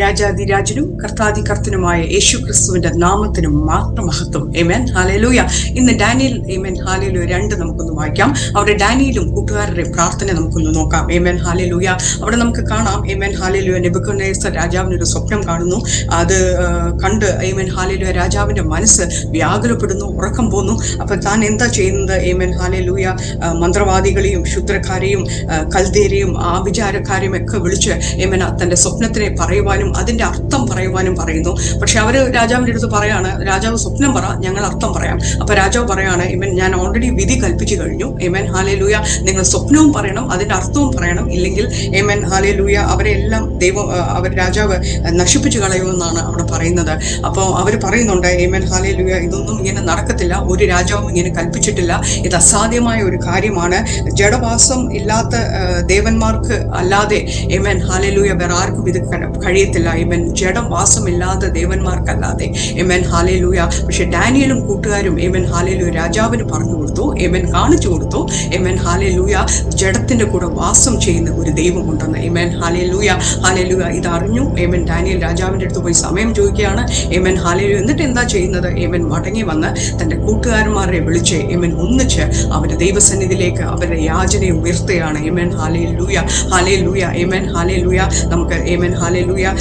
രാജാതിരാജനും കർത്താതികർത്തനുമായ യേശു ക്രിസ്തുവിന്റെ നാമത്തിനും മാത്രം മഹത്വം. എമൻ ഹാലലൂയ ഇന്ന് ഡാനിയൽ എമൻ ഹാലലൂയ രണ്ട് നമുക്കൊന്ന് വായിക്കാം. അവിടെ ഡാനിയലും കൂട്ടുകാരുടെ പ്രാർത്ഥന നമുക്കൊന്ന് നോക്കാം. എമൻ ഹാലലൂയ അവിടെ നമുക്ക് കാണാം. എമൻ ഹാലലൂയ നെബുക്കനേസർ രാജാവിനൊരു സ്വപ്നം കാണുന്നു. അത് കണ്ട് എമൻ ഹാലലൂയ രാജാവിന്റെ മനസ്സ് വ്യാകുലപ്പെടുന്നു ഉറക്കം പോന്നു. അപ്പൊ താൻ എന്താ ചെയ്യുന്നത്? എമൻ ഹാലലൂയ മന്ത്രവാദികളെയും ശുദ്രക്കാരെയും ആ, കൽദേരെയും ആഭിചാരക്കാരെയും ഒക്കെ വിളിച്ച് എമൻ തന്റെ സ്വപ്നത്തിനെ പറയുവാനും അതിന്റെ അർത്ഥം പറയുവാനും പറയുന്നു. പക്ഷെ അവർ രാജാവിന്റെ അടുത്ത് പറയാണ് രാജാവ് സ്വപ്നം പറ ഞങ്ങൾ അർത്ഥം പറയാം. അപ്പൊ രാജാവ് പറയാണ് ഇവൻ ഞാൻ ഓൾറെഡി വിധി കൽപ്പിച്ചു കഴിഞ്ഞു. ഏമൻ ഹാലലൂയ നിങ്ങൾ സ്വപ്നവും പറയണം അതിന്റെ അർത്ഥവും പറയണം. ഇല്ലെങ്കിൽ ഏമൻ ഹാലലൂയ അവരെ എല്ലാം ദൈവം അവർ രാജാവ് നശിപ്പിച്ചു കളയുമെന്നാണ് അവിടെ പറയുന്നത്. അപ്പോൾ അവർ പറയുന്നുണ്ട് ഏമൻ ഹാലലൂയ ഇതൊന്നും ഇങ്ങനെ നടക്കത്തില്ല. ഒരു രാജാവും ഇങ്ങനെ കൽപ്പിച്ചിട്ടില്ല. ഇത് അസാധ്യമായ ഒരു കാര്യമാണ്. ജഡവാസം ഇല്ലാത്ത ദേവന്മാർക്ക് അല്ലാതെ ഏമൻ ഹാലലൂയ വേറെ ആർക്കും ഇത് ക- കഴിയത്തില്ല ജഡം വാസമില്ലാത്ത ദേവന്മാർക്കല്ലാതെ. ഏമൻ ഹാലേലൂയ പക്ഷെ ഡാനിയലും കൂട്ടുകാരും ഏമൻ ഹാലലൂയ രാജാവിന് പറഞ്ഞു കൊടുത്തു. എമൻ കാണിച്ചു കൊടുത്തു. ഏമൻ ഹാലേലൂയ ജഡത്തിന്റെ കൂടെ വാസം ചെയ്യുന്ന ഒരു ദൈവമുണ്ടെന്ന് ഏമൻ ഹാലേലൂയ ഹാലേലൂയ ഇത് അറിഞ്ഞു ഏമൻ ഡാനിയൽ രാജാവിന്റെ അടുത്ത് പോയി സമയം ചോദിക്കുകയാണ്. ഏമൻ ഹാലലൂയ എന്നിട്ട് എന്താ ചെയ്യുന്നത്? എമൻ മടങ്ങി വന്ന് തന്റെ കൂട്ടുകാരന്മാരെ വിളിച്ച് എമൻ ഒന്നിച്ച് അവരുടെ ദൈവസന്നിധിയിലേക്ക് അവരുടെ യാചനയെ ഉയർത്തുകയാണ്. എമൻ ഹാലേ ലൂയ ഹാലേ ലൂയ എമൻ ഹാലേ ലൂയ നമുക്ക് എമൻ ഹാലേ ലൂയ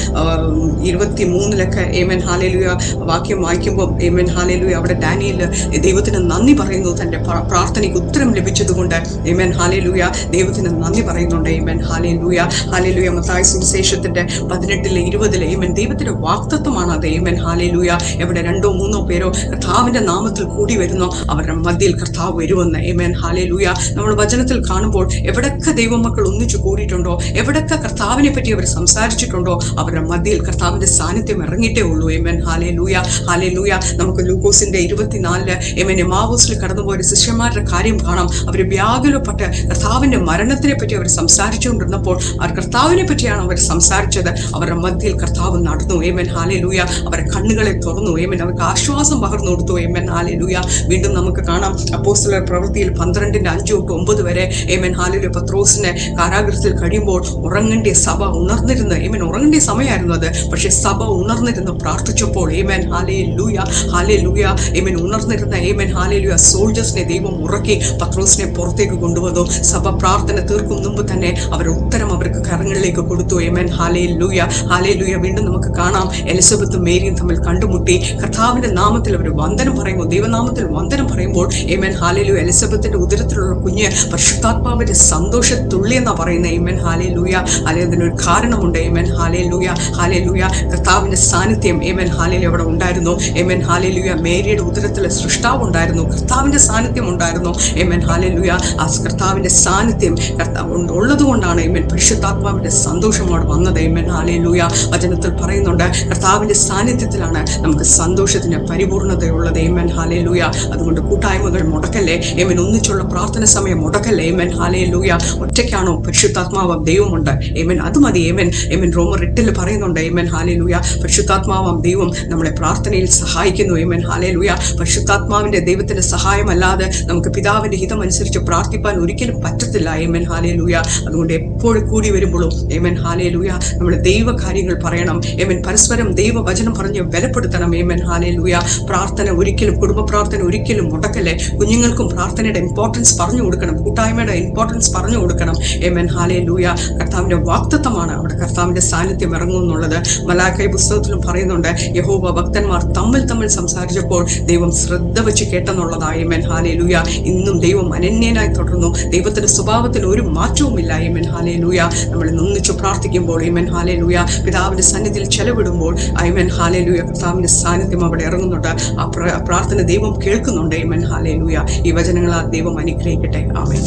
ഇരുപത്തി മൂന്നിലൊക്കെ ഏമൻ ഹാലേ ലൂയ വാക്യം വായിക്കുമ്പോൾ ഏമൻ ഹാലേ ലൂയ അവിടെ ഡാനിയൽ ദൈവത്തിന് നന്ദി പറയുന്നു. തന്റെ പ്രാർത്ഥനയ്ക്ക് ഉത്തരം ലഭിച്ചതുകൊണ്ട് ഏമൻ ഹാലേ ലൂയ ദൈവത്തിന് നന്ദി പറയുന്നുണ്ട്. ഏമൻ ഹാലേ ലൂയ ഹാലേ ലൂയ മത്തായ സുവിശേഷത്തിന്റെ പതിനെട്ടിലെ ഇരുപതിലെ ഏമൻ ദൈവത്തിന്റെ വാക്തത്വമാണ് അത്. ഏമൻ ഹാലേ ലൂയ എവിടെ രണ്ടോ മൂന്നോ പേരോ കർത്താവിന്റെ നാമത്തിൽ കൂടി വരുന്നോ. അവരുടെ മധ്യയിൽ കർത്താവ് വരുമെന്ന്. ഏമൻ ഹാലേ ലൂയ നമ്മൾ വചനത്തിൽ കാണുമ്പോൾ എവിടൊക്കെ ദൈവമക്കൾ ഒന്നിച്ചു കൂടിയിട്ടുണ്ടോ? എവിടൊക്കെ കർത്താവിനെ പറ്റി അവർ സംസാരിച്ചിട്ടുണ്ടോ? അവരുടെ മധ്യയിൽ കർത്താവിന്റെ സാന്നിധ്യം ഇറങ്ങിയിട്ടേ ഉള്ളൂ. എമൻ ഹാലേ ലൂയ ഹാലേ ലൂയ നമുക്ക് ലൂക്കോസിന്റെ ഇരുപത്തിനാലിൽ എമൻ എമാവോസിൽ കടന്നുപോയ ശിഷ്യന്മാരുടെ കാര്യം കാണാം. അവർ വ്യാകുലപ്പെട്ട് കർത്താവിന്റെ മരണത്തിനെ പറ്റി അവർ സംസാരിച്ചുകൊണ്ടിരുന്നപ്പോൾ അവർ കർത്താവിനെ പറ്റിയാണ് അവർ സംസാരിച്ചത്. അവരുടെ മധ്യയിൽ കർത്താവ് നടന്നു. ഏമൻ ഹാലേ ലൂയ അവരുടെ കണ്ണുകളെ തുറന്നു. ഏമൻ അവർക്ക് ആശ്വാസം പകർന്നു കൊടുത്തു. ഏമൻ ഹാലേ ലൂയ വീണ്ടും നമുക്ക് കാണാം. അപ്പോസിലെ പ്രവൃത്തിയിൽ പന്ത്രണ്ടിന്റെ അഞ്ച് തൊട്ട് ഒമ്പത് വരെ ഏമൻ ഹാലിലെ പത്രോസിനെ കാരാഗ്രഹത്തിൽ കഴിയുമ്പോൾ ഉറങ്ങേണ്ട സഭ ഉണർന്നിരുന്ന്. ഏമൻ ഉറങ്ങേണ്ട സമയമായിരുന്നു അത്. പക്ഷെ സഭ ഉണർന്നിരുന്ന്. പ്രാർത്ഥിച്ചപ്പോൾ ഏമൻ ഹാലേ ലൂയ ഹാലേ ലൂയ ഏമൻ ഉണർന്നിരുന്ന ഏമൻ ഹാലേ ലൂയ സോൾജേഴ്സിനെ ദൈവം ഉറക്കി പത്രോസിനെ പുറത്തേക്ക് കൊണ്ടുവന്നു. സഭ പ്രാർത്ഥന തീർക്കും മുമ്പ് തന്നെ അവർ ഉത്തരം അവർക്ക് കരങ്ങളിലേക്ക് കൊടുത്തു. ഏമൻ ഹാലേ ലൂയ ഹാലേ ലൂയ വീണ്ടും നമുക്ക് കാണാം. എലിസബത്തും മേരിയും തമ്മിൽ കണ്ടുമുട്ടി. കർത്താവിന്റെ നാമത്തിൽ അവർ വന്ദനം പറയുമ്പോൾ ദൈവനാമത്തിൽ വന്ദനം പറയുമ്പോൾ ഏമൻ ലൂയ എലിസബത്തിന്റെ ഉദരത്തിലുള്ള കുഞ്ഞ് പരിശുദ്ധാത്മാവിന്റെ സന്തോഷത്തുള്ളി എന്നാണ് പറയുന്നത്. ഏമൻ ഹാലേ ലൂയ അല്ലെ അതിനൊരു കാരണമുണ്ട്. ഏമൻ ഹാലേ ലൂയ ഹാലേ ലൂയ കർത്താവിന്റെ സാന്നിധ്യം ഏമൻ ഹാലിൽ അവിടെ ഉണ്ടായിരുന്നു. എമൻ ഹാലേ ലൂയ മേരിയുടെ ഉദരത്തിൽ സൃഷ്ടാവ് ഉണ്ടായിരുന്നു. കർത്താവിന്റെ സാന്നിധ്യം ഉണ്ടായിരുന്നു. എമൻ ഹാലേ ലൂയ ആ കർത്താവിന്റെ സാന്നിധ്യം കർത്താവ് ഉള്ളതുകൊണ്ടാണ് എമൻ പരിശുദ്ധാത്മാവിന്റെ സന്തോഷം അവിടെ വന്നത്. എമൻ ഹാലേ ലൂയ വചനത്തിൽ പറയുന്നുണ്ട്. കർത്താവിന്റെ സാന്നിധ്യത്തിലാണ് നമുക്ക് സന്തോഷത്തിന് പരിപൂർണതയുള്ളത്. എമൻ ഹാലേ ലൂയ അതുകൊണ്ട് കൂട്ടായ്മകൾ മുടക്കല്ലേ? എമൻ ഒന്നിച്ചുള്ള പ്രാർത്ഥന സമയം മുടക്കല്ലേ? എമൻ ഹാലേ ലൂയ ഒറ്റയ്ക്കാണോ പരിശുദ്ധാത്മാവ്? ദൈവമുണ്ട്. എമൻ അത് മതി. എമൻ എമൻ റോമർ എട്ടിൽ പറയുന്നുണ്ട് ഏമൻ ഹാലേ ലൂയ പരിശുദ്ധാത്മാവാം ദൈവം നമ്മളെ പ്രാർത്ഥനയിൽ സഹായിക്കുന്നു ഏമൻ ഹാലേ ലൂയ പരിശുദ്ധാത്മാവിന്റെ ദൈവത്തിന്റെ സഹായമല്ലാതെ നമുക്ക് പിതാവിന്റെ ഹിതം അനുസരിച്ച് പ്രാർത്ഥിപ്പാൻ ഒരിക്കലും പറ്റത്തില്ല ഏമൻ ഹാലേ ലൂയ അതുകൊണ്ട് എപ്പോഴും കൂടി വരുമ്പോഴും ഏമൻ ഹാലേ ലൂയ നമ്മൾ ദൈവകാര്യങ്ങൾ പറയണം ഏമൻ പരസ്പരം ദൈവവചനം പറഞ്ഞ് ബലപ്പെടുത്തണം ഏമൻ ഹാലേ ലൂയ പ്രാർത്ഥന ഒരിക്കലും കുടുംബ പ്രാർത്ഥന ഒരിക്കലും മുടക്കല്ലേ? കുഞ്ഞുങ്ങൾക്കും പ്രാർത്ഥനയുടെ ഇമ്പോർട്ടൻസ് പറഞ്ഞു കൊടുക്കണം കൂട്ടായ്മയുടെ ഇമ്പോർട്ടൻസ് പറഞ്ഞു കൊടുക്കണം ഏമൻ ഹാലേ ലൂയ കർത്താവിന്റെ വാക്തത്വമാണ് അവിടെ കർത്താവിന്റെ സാന്നിധ്യം ഇറങ്ങും എന്നുള്ളത് മലാഖൈ പുസ്തകത്തിലും പറയുന്നുണ്ട്. യഹോവ ഭക്തന്മാർ തമ്മിൽ തമ്മിൽ സംസാരിച്ചപ്പോൾ ദൈവം ശ്രദ്ധ വെച്ച് കേട്ടെന്നുള്ളതായി ഏമൻ ഹാലേ ലൂയ ഇന്നും ദൈവം അനന്യനായി തുടർന്നു ദൈവത്തിന്റെ സ്വഭാവത്തിൽ ഒരു മാറ്റവുമില്ല ഈ ഹാലേ ലൂയ നമ്മൾ നിന്നിച്ചു പ്രാർത്ഥിക്കുമ്പോൾ ഈ ഹാലേ ലൂയ പിതാവിന്റെ സന്നിധിയിൽ ചെലവിടുമ്പോൾ ഐമൻ ഹാലേ ലൂയ കർത്താവിന്റെ സാന്നിധ്യം അവിടെ ഇറങ്ങുന്നുണ്ട്. ആ പ്രാർത്ഥന ദൈവം കേൾക്കുന്നുണ്ട്. ഈ ഹാലേ ലൂയ ഈ ആ ദൈവം അനുഗ്രഹിക്കട്ടെ. ആമേൻ.